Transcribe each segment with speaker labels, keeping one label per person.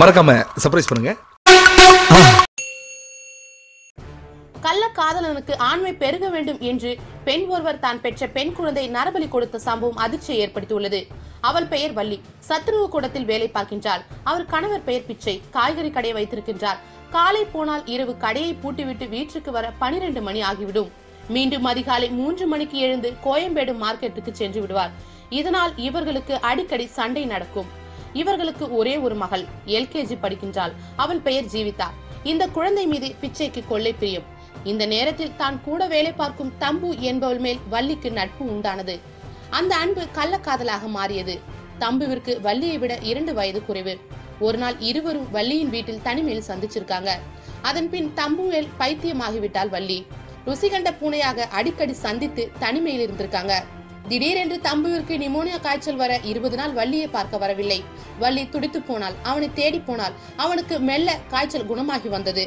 Speaker 1: மறக்காம சர்ப்ரைஸ் பண்ணுங்க.
Speaker 2: கள்ள காதலனுக்கு ஆண்மை பெருக வேண்டும் என்று பெண் ஒருவர் தான் பெற்ற பெண் குழந்தை நரபலி கொடுத்த சம்பவம் அதிர்ச்சியை ஏற்படுத்தியுள்ளது. அவள் பெயர் வள்ளி. சத்துருவு கூடத்தில் வேலை பார்க்கின்றாள். அவர் கணவர் பெயர் பிச்சை. காய்கறி கடை வைத்திருக்கின்றார். காலை போனால் இரவு கடையை பூட்டிவிட்டு வீட்டுக்கு வர பனிரெண்டு மணி ஆகிவிடும். மீண்டும் அதிகாலை மூன்று மணிக்கு எழுந்து கோயம்பேடு மார்க்கெட்டுக்கு சென்று விடுவார். இதனால் இவர்களுக்கு அடிக்கடி சண்டை நடக்கும். இவர்களுக்கு ஒரே ஒரு மகள் எல்கேஜி படிக்கின்றாள். அவள் பெயர் ஜீவிதா. இந்த குழந்தை மீது பிச்சைக்கு கொள்ளை பிரியம். இந்த நேரத்தில் தான் கூட வேலை பார்க்கும் தம்பு என்பவள் மேல் வள்ளிக்கு நட்பு உண்டானது. அந்த அன்பு கள்ளக்காதலாக மாறியது. தம்புவிற்கு வள்ளியை விட இரண்டு வயது குறைவு. ஒரு நாள் இருவரும் வள்ளியின் வீட்டில் தனிமையில் சந்திச்சிருக்காங்க. அதன் பின் தம்புவேல் பைத்தியமாகிவிட்டாள் வள்ளி. ருசி கண்ட பூனையாக அடிக்கடி சந்தித்து தனிமையில் இருந்திருக்காங்க. திடீரென்று தம்புவிற்கு நிமோனியா காய்ச்சல் வர இருபது நாள் வள்ளியை பார்க்க வரவில்லை. வள்ளி துடித்து போனால் அவனை தேடி போனால் அவனுக்கு மெல்ல காய்ச்சல் குணமாகி வந்தது.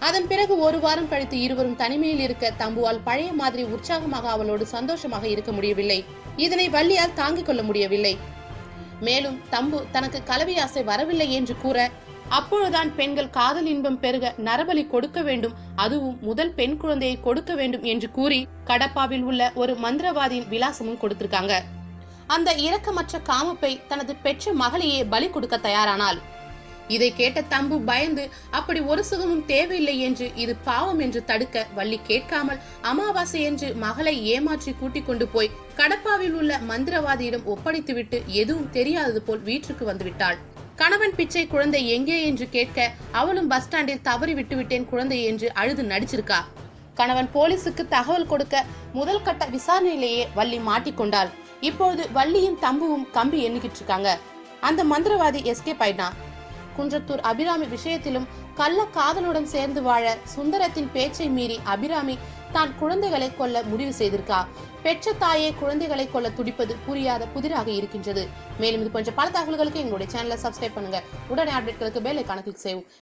Speaker 2: அதன் பிறகு ஒரு வாரம் கழித்து இருவரும் தனிமையில் இருக்க தம்புவால் பழைய மாதிரி உற்சாகமாக அவளோடு சந்தோஷமாக இருக்க முடியவில்லை. இதனை வள்ளியால் தாங்கிக் கொள்ள முடியவில்லை. மேலும் தம்பு தனக்கு கலவி ஆசை வரவில்லை என்று கூற அப்பொழுதுதான் பெண்கள் காதல் இன்பம் பெருக நரபலி கொடுக்க வேண்டும். அதுவும் முதல் பெண் குழந்தையை கொடுக்க வேண்டும் என்று கூறி கடப்பாவில் உள்ள ஒரு மந்திரவாதியின் விலாசமும் கொடுத்திருக்காங்க. அந்த இரக்கமற்ற காமப்பை தனது பெற்ற மகளையே பலி கொடுக்க தயாரானாள். இதை கேட்ட தம்பு பயந்து அப்படி ஒரு சுகமும் தேவையில்லை என்று இது பாவம் என்று தடுக்க வள்ளி கேட்காமல் அமாவாசை என்று மகளை ஏமாற்றி கூட்டிக் கொண்டு போய் கடப்பாவில் உள்ள மந்திரவாதியிடம் ஒப்படைத்துவிட்டு எதுவும் தெரியாதது போல் வீட்டுக்கு வந்துவிட்டாள் கணவன் பிச்சை குழந்தை எங்கே என்று கேட்க அவளும் பஸ் ஸ்டாண்டில் தவறி விட்டு விட்டேன் குழந்தை என்று அழுது நடிச்சிருக்கா. கணவன் போலீசுக்கு தகவல் கொடுக்க முதல் கட்ட விசாரணையிலேயே வள்ளி மாட்டிக்கொண்டாள் இப்பொழுது வள்ளியும் தம்புவும் கம்பி எண்ணிக்கிட்டு இருக்காங்க. அந்த மந்திரவாதி எஸ்கேப் ஆயிட்டான். குன்றத்தூர் அபிராமி விஷயத்திலும் கள்ள காதலுடன் சேர்ந்து வாழ சுந்தரத்தின் பேச்சை மீறி அபிராமி தான் குழந்தைகளை கொல்ல முடிவு செய்திருக்கா. பெற்ற தாயே குழந்தைகளை கொல்ல துடிப்பது புரியாத புதிராக இருக்கின்றது. மேலும் இது போன்ற பல தகவல்களுக்கு எங்களுடைய சேனலை சப்ஸ்கிரைப் பண்ணுங்க. உடனே அப்டேட்களுக்கு பெல் ஐக்கான கிளிக் செய்யும்